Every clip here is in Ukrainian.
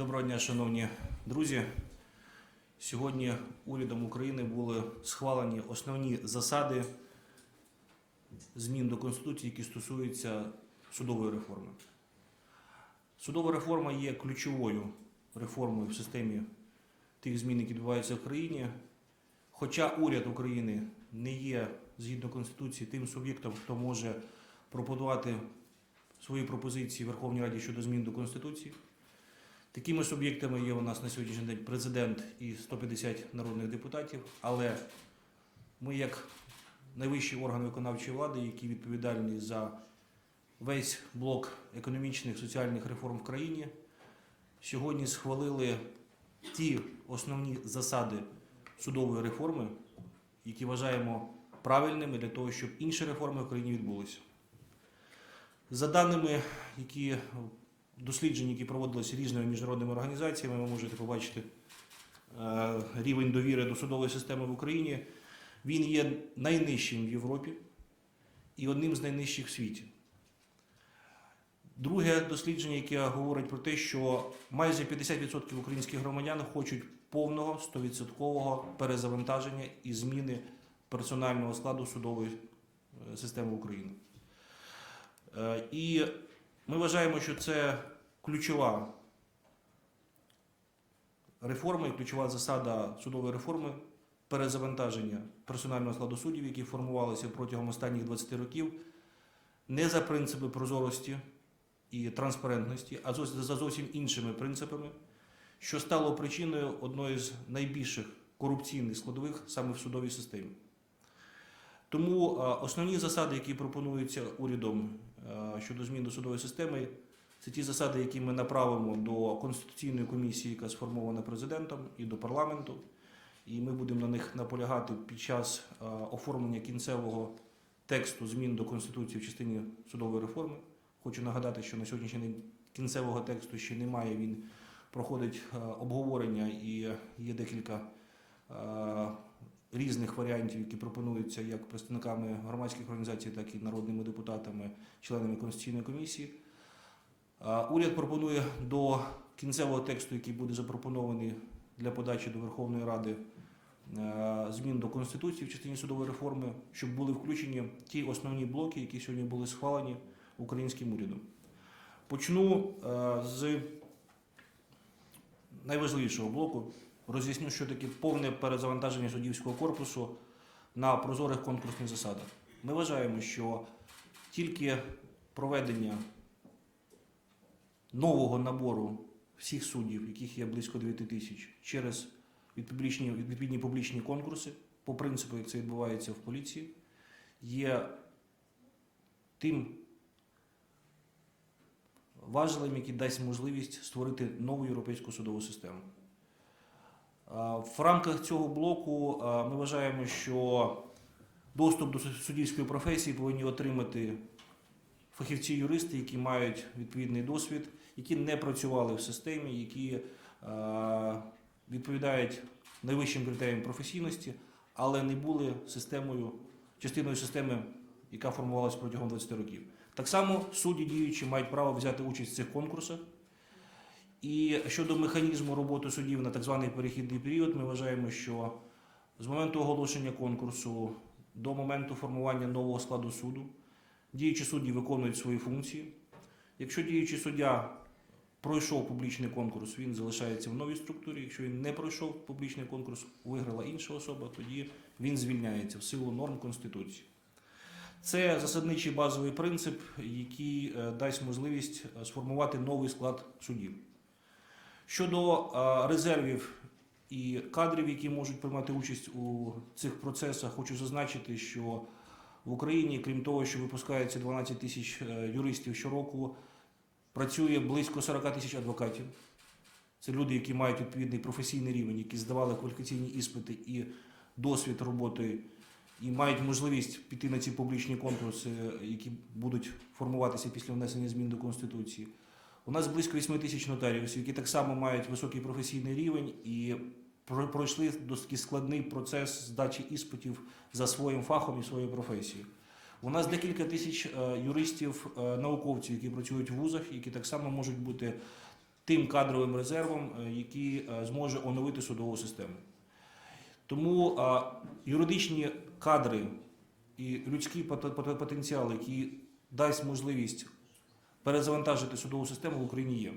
Доброго дня, шановні друзі. Сьогодні урядом України були схвалені основні засади змін до Конституції, які стосуються судової реформи. Судова реформа є ключовою реформою в системі тих змін, які відбуваються в країні. Хоча уряд України не є згідно Конституції тим суб'єктом, хто може пропонувати свої пропозиції Верховній Раді щодо змін до Конституції. Такими суб'єктами є у нас на сьогоднішній день президент і 150 народних депутатів, але ми, як найвищий орган виконавчої влади, які відповідальні за весь блок економічних соціальних реформ в країні, сьогодні схвалили ті основні засади судової реформи, які вважаємо правильними для того, щоб інші реформи в країні відбулися. За даними, які досліджень, які проводилися різними міжнародними організаціями, ви можете побачити е, рівень довіри до судової системи в Україні. Він є найнижчим в Європі і одним з найнижчих в світі. Друге дослідження, яке говорить про те, що майже 50% українських громадян хочуть повного 100% перезавантаження і зміни персонального складу судової е, системи України. Е, І ми вважаємо, що це ключова реформа і ключова засада судової реформи перезавантаження персонального складу суддів, які формувалися протягом останніх 20 років, не за принципи прозорості і транспарентності, а за зовсім іншими принципами, що стало причиною одної з найбільших корупційних складових саме в судовій системі. Тому е, основні засади, які пропонуються урядом е, щодо змін до судової системи, це ті засади, які ми направимо до Конституційної комісії, яка сформована президентом, і до парламенту. І ми будемо на них наполягати під час е, оформлення кінцевого тексту змін до Конституції в частині судової реформи. Хочу нагадати, що на сьогоднішній день кінцевого тексту ще немає. Він проходить обговорення і є декілька різних варіантів, які пропонуються як представниками громадських організацій, так і народними депутатами, членами Конституційної комісії. Уряд пропонує до кінцевого тексту, який буде запропонований для подачі до Верховної Ради е, змін до Конституції в частині судової реформи, щоб були включені ті основні блоки, які сьогодні були схвалені українським урядом. Почну е, з найважливішого блоку. Роз'ясню, що таке повне перезавантаження суддівського корпусу на прозорих конкурсних засадах. Ми вважаємо, що тільки проведення нового набору всіх суддів, яких є близько 9 тисяч, через відповідні, публічні конкурси, по принципу, як це відбувається в поліції, є тим важелем, який дасть можливість створити нову європейську судову систему. А, В рамках цього блоку ми вважаємо, що доступ до суддівської професії повинні отримати фахівці-юристи, які мають відповідний досвід, які не працювали в системі, які відповідають найвищим критеріям професійності, але не були системою, частиною системи, яка формувалася протягом 20 років. Так само судді діючі мають право взяти участь в цих конкурсах. І щодо механізму роботи суддів на так званий перехідний період, ми вважаємо, що з моменту оголошення конкурсу до моменту формування нового складу суду діючі судді виконують свої функції. Якщо діючий суддя пройшов публічний конкурс, він залишається в новій структурі. Якщо він не пройшов публічний конкурс, виграла інша особа, тоді він звільняється в силу норм Конституції. Це засадничий базовий принцип, який е, дасть можливість е, сформувати новий склад судів. Щодо е, резервів і кадрів, які можуть приймати участь у цих процесах, хочу зазначити, що в Україні, крім того, що випускається 12 тисяч е, юристів щороку, працює близько 40 тисяч адвокатів. Це люди, які мають відповідний професійний рівень, які здавали кваліфікаційні іспити і досвід роботи, і мають можливість піти на ці публічні конкурси, які будуть формуватися після внесення змін до Конституції. У нас близько 8 тисяч нотаріусів, які так само мають високий професійний рівень і пройшли досить складний процес здачі іспитів за своїм фахом і своєю професією. У нас декілька тисяч е, юристів, е, науковців, які працюють в вузах, які так само можуть бути тим кадровим резервом, е, який зможе оновити судову систему. Тому юридичні кадри і людський пот- пот- потенціал, який дасть можливість перезавантажити судову систему в Україні є.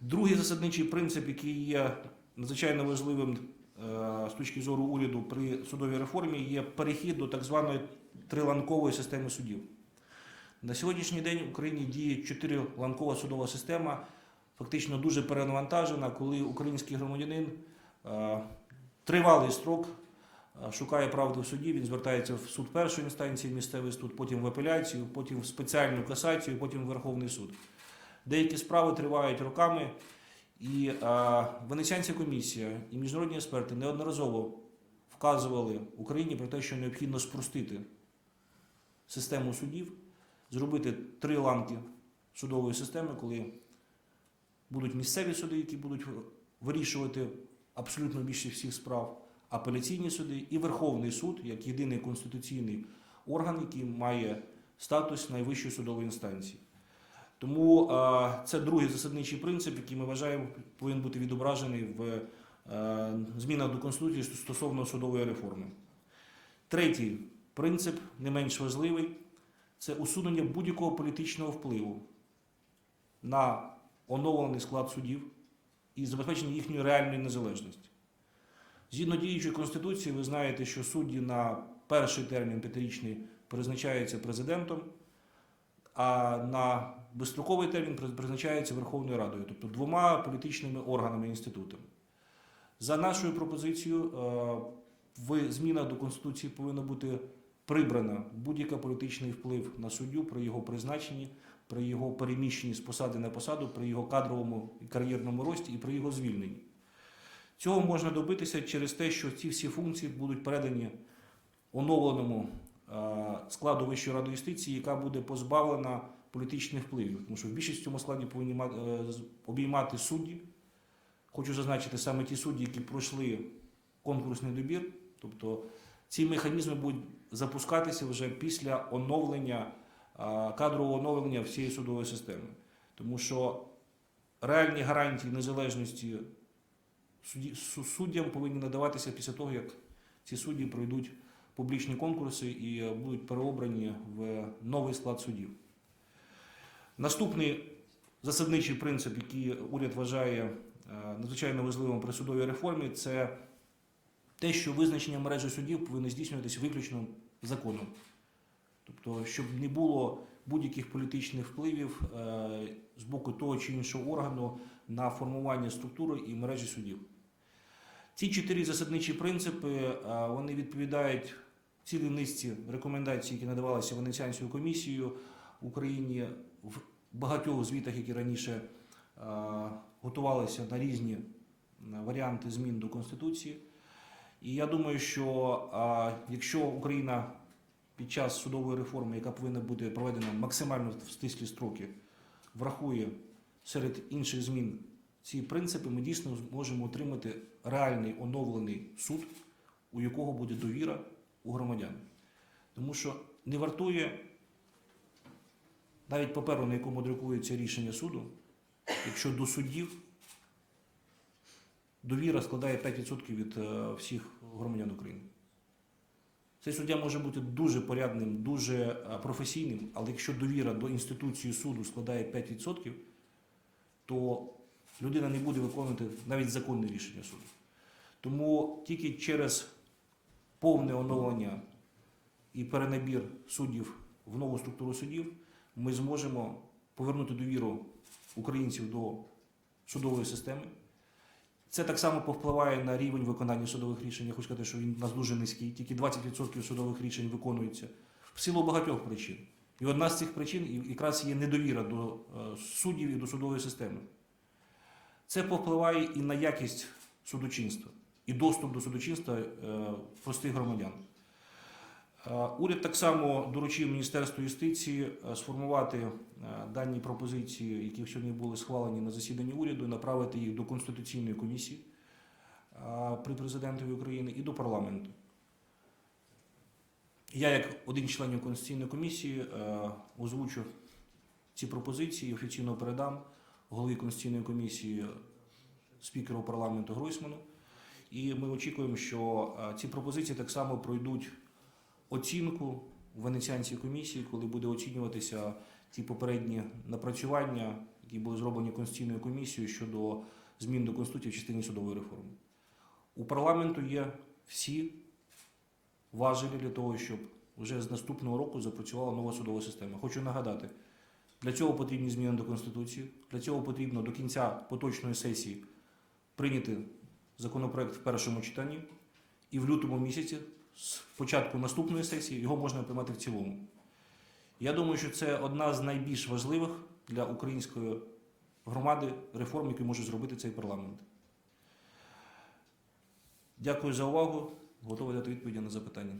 Другий засадничий принцип, який є надзвичайно важливим е, з точки зору уряду при судовій реформі, є перехід до так званої триланкової системи судів. На сьогоднішній день в Україні діє чотириланкова судова система, фактично дуже перенавантажена, коли український громадянин е, тривалий строк шукає правди в суді, він звертається в суд першої інстанції, місцевий суд, потім в апеляцію, потім в спеціальну касацію, потім в Верховний суд. Деякі справи тривають роками, і е, Венеціанська комісія і міжнародні експерти неодноразово вказували Україні про те, що необхідно спростити систему судів, зробити три ланки судової системи, коли будуть місцеві суди, які будуть вирішувати абсолютно більшість всіх справ, апеляційні суди і Верховний суд як єдиний конституційний орган, який має статус найвищої судової інстанції. Тому це другий засадничий принцип, який ми вважаємо повинен бути відображений в е, змінах до Конституції стосовно судової реформи. Третій принцип, не менш важливий, це усунення будь-якого політичного впливу на оновлений склад судів і забезпечення їхньої реальної незалежності. Згідно діючої Конституції, ви знаєте, що судді на перший термін п'ятирічний призначаються президентом, а на безстроковий термін приз- призначається Верховною Радою, тобто двома політичними органами інститутами. За нашою пропозицією, е, в змінах до Конституції повинно бути прибрано будь-який політичний вплив на суддю при його призначенні, при його переміщенні з посади на посаду, при його кадровому і кар'єрному рості і при його звільненні. Цього можна добитися через те, що ці всі функції будуть передані оновленому е, складу Вищої ради юстиції, яка буде позбавлена політичних впливів. Тому що в більшість в цьому складі повинні е, обіймати судді. Хочу зазначити саме ті судді, які пройшли конкурсний добір. Тобто ці механізми будуть запускатися вже після оновлення, е, кадрового оновлення всієї судової системи. Тому що реальні гарантії незалежності суддям повинні надаватися після того, як ці судді пройдуть публічні конкурси і е, будуть переобрані в новий склад судів. Наступний засадничий принцип, який уряд вважає е, надзвичайно важливим при судовій реформі, це те, що визначення мережі судів повинно здійснюватися виключно законом. Тобто, щоб не було будь-яких політичних впливів е, з боку того чи іншого органу на формування структури і мережі судів. Ці чотири засадничі принципи е, вони відповідають цілій низці рекомендацій, які надавалися Венеціанською комісією Україні в багатьох звітах, які раніше е, готувалися на різні е, варіанти змін до Конституції. І я думаю, що якщо Україна під час судової реформи, яка повинна бути проведена максимально в стислі строки, врахує серед інших змін ці принципи, ми дійсно зможемо отримати реальний оновлений суд, у якого буде довіра у громадян. Тому що не вартує навіть паперу, на якому друкується рішення суду, якщо до суддів довіра складає 5% від е, всіх громадян України. Цей суддя може бути дуже порядним, дуже е, професійним, але якщо довіра до інституції суду складає 5%, то людина не буде виконувати навіть законне рішення суду. Тому тільки через повне оновлення і перенабір суддів в нову структуру судів ми зможемо повернути довіру українців до судової системи. Це так само повпливає на рівень виконання судових рішень. Я хочу сказати, що він у нас дуже низький, тільки 20% судових рішень виконуються в силу багатьох причин. І одна з цих причин якраз є недовіра до е, суддів і до судової системи. Це повпливає і на якість судочинства, і доступ до судочинства е, простих громадян. Е, Уряд так само доручив Міністерству юстиції е, сформувати дані пропозиції, які сьогодні були схвалені на засіданні уряду, і направити їх до Конституційної комісії при президентові України і до парламенту. Я, як один з членів Конституційної комісії, озвучу ці пропозиції, офіційно передам голові Конституційної комісії спікеру парламенту Гройсману. І ми очікуємо, що е, ці пропозиції так само пройдуть оцінку в Венеціанській комісії, коли буде оцінюватися ті попередні напрацювання, які були зроблені Конституційною комісією щодо змін до Конституції в частині судової реформи. У парламенту є всі важелі для того, щоб вже з наступного року запрацювала нова судова система. Хочу нагадати, для цього потрібні зміни до Конституції, для цього потрібно до кінця поточної сесії прийняти законопроект в першому читанні, і в лютому місяці, з початку наступної сесії, його можна приймати в цілому. Я думаю, що це одна з найбільш важливих для української громади реформ, які може зробити цей парламент. Дякую за увагу. Готовий дати відповіді на запитання.